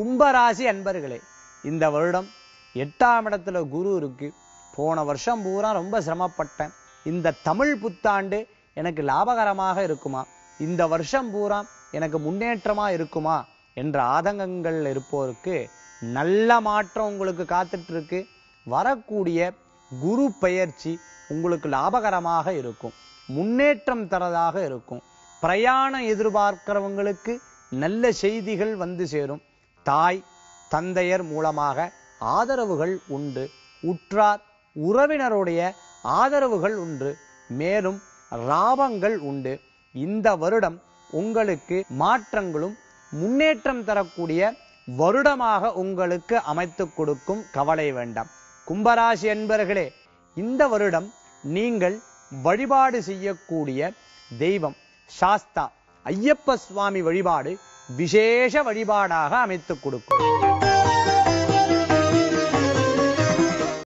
கும்பராசி அன்பர்களே இந்த வருடம் எட்டாம் இடத்துல குரு இருக்கு. போன வருஷம் பூரா ரொம்ப சிரமப்பட்டேன். இந்த தமிழ் புத்தாண்டு எனக்கு லாபகரமாக இருக்குமா? இந்த வருஷம் பூரா எனக்கு முன்னேற்றமா இருக்குமா? என்ற ஆதங்கங்கள் இருப்போருக்கு நல்ல மாற்றம் உங்களுக்கு காத்துட்டு இருக்கு வரக்கூடிய குரு பெயர்ச்சி உங்களுக்கு லாபகரமாக இருக்கும். முன்னேற்றம் தரதாக இருக்கும். பிரயாணம் எதிர்பார்க்கிறவங்களுக்கு நல்ல செய்திகள் வந்து சேரும். தாய் தந்தையர் மூலமாக ஆதரவுகள் உண்டு. உற்றார் உறவினருடைய ஆதரவுகள் உண்டு. மேலும் ராபங்கள் உண்டு. இந்த வருடம் உங்களுக்கு மாற்றங்களும் முன்னேற்றம் தரக்கூடிய வருடமாக உங்களுக்கு அமைத்துக் கொடுக்கும் கவலை வேண்டாம். கும்பராசி என்பர்களே இந்த வருடம் நீங்கள் வழிபாடு செய்யக்கூடிய தெய்வம் சாஸ்தா ஐயப்ப சுவாமி வழிபாடு விசேஷ வழிபாடாக அமைத்துக் கொடுக்கும்.